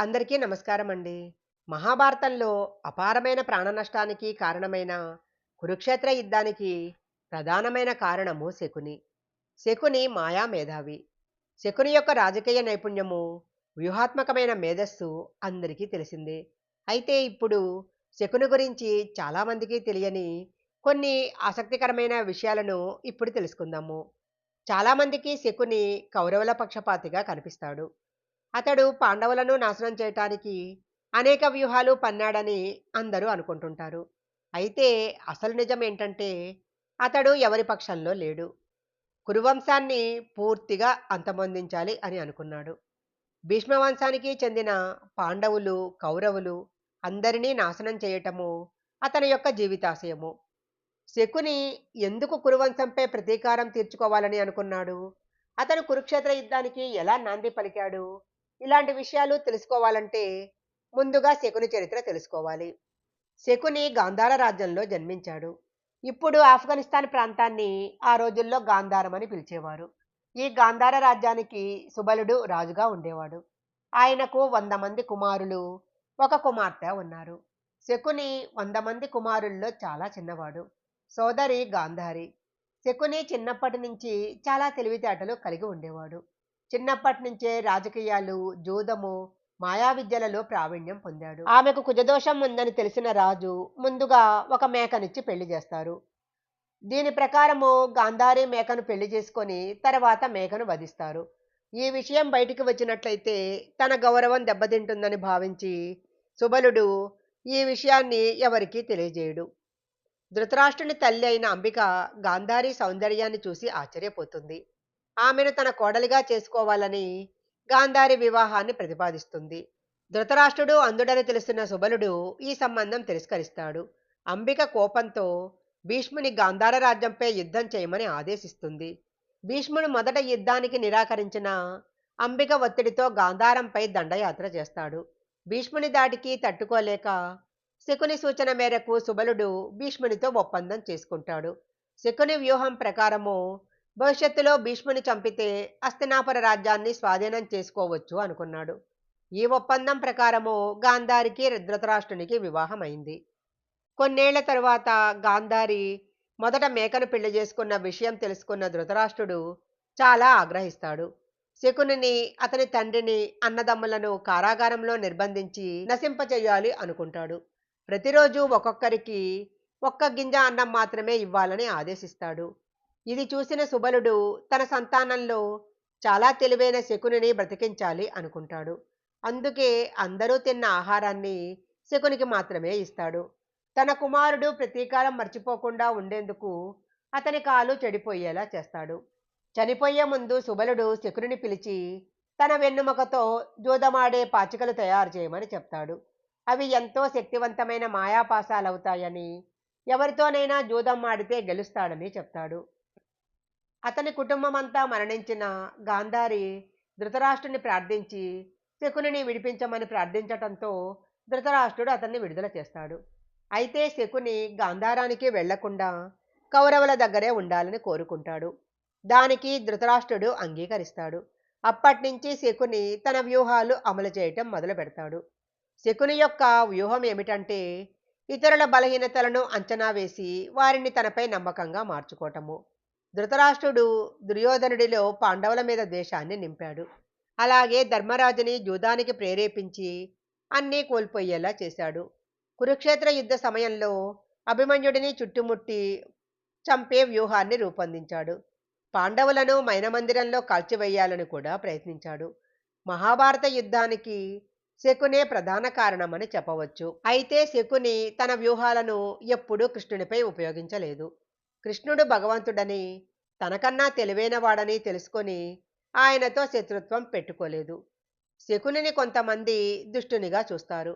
అందరికీ నమస్కారం అండి మహాభారతంలో అపారమైన ప్రాణ నష్టానికి కారణమైన కురుక్షేత్ర యుద్ధానికి ప్రధానమైన కారణము శకుని. శకుని మాయా మేధావి. శకుని యొక్క రాజకీయ నైపుణ్యము వ్యూహాత్మకమైన మేధస్సు అందరికీ తెలిసిందే. అయితే ఇప్పుడు శకుని గురించి చాలామందికి తెలియని కొన్ని ఆసక్తికరమైన విషయాలను ఇప్పుడు తెలుసుకుందాము. చాలామందికి శకుని కౌరవుల పక్షపాతిగా కనిపిస్తాడు. అతడు పాండవులను నాశనం చేయటానికి అనేక వ్యూహాలు పన్నాడని అందరూ అనుకుంటుంటారు. అయితే అసలు నిజం ఏంటంటే అతడు ఎవరి పక్షంలో లేడు. కురువంశాన్ని పూర్తిగా అంతమొందించాలి అని అనుకున్నాడు. భీష్మవంశానికి చెందిన పాండవులు కౌరవులు అందరినీ నాశనం చేయటము అతని యొక్క జీవితాశయము. శకుని ఎందుకు కురువంశంపై ప్రతీకారం తీర్చుకోవాలని అనుకున్నాడు? అతను కురుక్షేత్ర యుద్ధానికి ఎలా నాంది పలికాడు? ఇలాంటి విషయాలు తెలుసుకోవాలంటే ముందుగా శకుని చరిత్ర తెలుసుకోవాలి. శకుని గాంధార రాజ్యంలో జన్మించాడు. ఇప్పుడు ఆఫ్ఘనిస్తాన్ ప్రాంతాన్ని ఆ రోజుల్లో గాంధారం అని పిలిచేవారు. ఈ గాంధార రాజ్యానికి సుబలుడు రాజుగా ఉండేవాడు. ఆయనకు వంద మంది కుమారులు ఒక కుమార్తె ఉన్నారు. శకుని వంద మంది కుమారుల్లో చాలా చిన్నవాడు. సోదరి గాంధారి. శకుని చిన్నప్పటి నుంచి చాలా తెలివితేటలు కలిగి ఉండేవాడు. చిన్నప్పటి నుంచే రాజకీయాలు జూదము మాయా విద్యలలో ప్రావీణ్యం పొందాడు. ఆమెకు కుజదోషం ఉందని తెలిసిన రాజు ముందుగా ఒక మేకనిచ్చి పెళ్ళి చేస్తారు. దీని ప్రకారము గాంధారి మేకను పెళ్ళి చేసుకొని తర్వాత మేకను వధిస్తారు. ఈ విషయం బయటికి వచ్చినట్లయితే తన గౌరవం దెబ్బతింటుందని భావించి సుబలుడు ఈ విషయాన్ని ఎవరికీ తెలియజేయడు. ధృతరాష్ట్రుని తల్లి అయిన అంబిక గాంధారి సౌందర్యాన్ని చూసి ఆశ్చర్యపోతుంది. ఆమెను తన కోడలిగా చేసుకోవాలని గాంధారి వివాహాన్ని ప్రతిపాదిస్తుంది. ధృతరాష్ట్రుడు అందుడని తెలుస్తున్న సుబలుడు ఈ సంబంధం తిరస్కరిస్తాడు. అంబిక కోపంతో భీష్ముని గాంధార రాజ్యంపై యుద్ధం చేయమని ఆదేశిస్తుంది. భీష్ముడు మొదట యుద్ధానికి నిరాకరించిన అంబిక ఒత్తిడితో గాంధారంపై దండయాత్ర చేస్తాడు. భీష్ముని దాటికి తట్టుకోలేక శకుని సూచన మేరకు సుబలుడు భీష్మునితో ఒప్పందం చేసుకుంటాడు. శకుని వ్యూహం ప్రకారము భవిష్యత్తులో భీష్ముని చంపితే అస్తినాపుర రాజ్యాన్ని స్వాధీనం చేసుకోవచ్చు అనుకున్నాడు. ఈ ఒప్పందం ప్రకారము గాంధారికి ధృతరాష్ట్రునికి వివాహమైంది. కొన్నేళ్ళ తరువాత గాంధారి మొదట మేకను పెళ్ళి చేసుకున్న విషయం తెలుసుకున్న ధృతరాష్ట్రుడు చాలా ఆగ్రహిస్తాడు. శకునిని అతని తండ్రిని అన్నదమ్ములను కారాగారంలో నిర్బంధించి నశింపచేయాలి అనుకుంటాడు. ప్రతిరోజు ఒక్కొక్కరికి ఒక్క గింజ అన్నం మాత్రమే ఇవ్వాలని ఆదేశిస్తాడు. ఇది చూసిన సుబలుడు తన సంతానంలో చాలా తెలివైన శకునిని బ్రతికించాలి అనుకుంటాడు. అందుకే అందరూ తిన్న ఆహారాన్ని శకునికి మాత్రమే ఇస్తాడు. తన కుమారుడు ప్రతీకారం మర్చిపోకుండా ఉండేందుకు అతని కాలు చెడిపోయేలా చేస్తాడు. చనిపోయే ముందు సుబలుడు శకుని పిలిచి తన వెన్నుముకతో జూదమాడే పాచికలు తయారు చేయమని చెప్తాడు. అవి ఎంతో శక్తివంతమైన మాయాపాసాలవుతాయని ఎవరితోనైనా జూదం ఆడితే గెలుస్తాడని చెప్తాడు. అతని కుటుంబం అంతా మరణించిన గాంధారి ధృతరాష్ట్రుని ప్రార్థించి శకునిని విడిపించమని ప్రార్థించటంతో ధృతరాష్ట్రుడు అతన్ని విడుదల చేస్తాడు. అయితే శకుని గాంధారానికి వెళ్ళకుండా కౌరవుల దగ్గరే ఉండాలని కోరుకుంటాడు. దానికి ధృతరాష్ట్రుడు అంగీకరిస్తాడు. అప్పటినుంచి శకుని తన వ్యూహాలు అమలు చేయటం మొదలు పెడతాడు. శకుని యొక్క వ్యూహం ఏమిటంటే ఇతరుల బలహీనతలను అంచనా వేసి వారిని తనపై నమ్మకంగా మార్చుకోవటము ధృతరాష్ట్రుడు దుర్యోధనుడిలో పాండవుల మీద ద్వేషాన్ని నింపాడు. అలాగే ధర్మరాజుని జూదానికి ప్రేరేపించి అన్నీ కోల్పోయేలా చేశాడు. కురుక్షేత్ర యుద్ధ సమయంలో అభిమన్యుడిని చుట్టుముట్టి చంపే వ్యూహాన్ని రూపొందించాడు. పాండవులను మైనమందిరంలో కాల్చివేయాలని కూడా ప్రయత్నించాడు. మహాభారత యుద్ధానికి శకునే ప్రధాన కారణమని చెప్పవచ్చు. అయితే శకుని తన వ్యూహాలను ఎప్పుడూ కృష్ణునిపై ఉపయోగించలేదు. కృష్ణుడు భగవంతుడని తనకన్నా తెలివైనవాడని తెలుసుకొని ఆయనతో శత్రుత్వం పెట్టుకోలేదు. శకునిని కొంతమంది దుష్టునిగా చూస్తారు.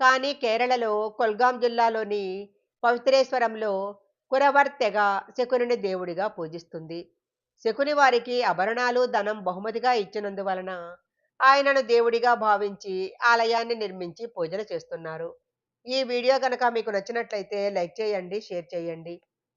కానీ కేరళలో కొల్గాం జిల్లాలోని పవిత్రేశ్వరంలో కురవర్ తెగ శకునిని దేవుడిగా పూజిస్తుంది. శకుని వారికి ఆభరణాలు ధనం బహుమతిగా ఇచ్చినందువలన ఆయనను దేవుడిగా భావించి ఆలయాన్ని నిర్మించి పూజలు చేస్తున్నారు. ఈ వీడియో కనుక మీకు నచ్చినట్లయితే లైక్ చేయండి షేర్ చేయండి.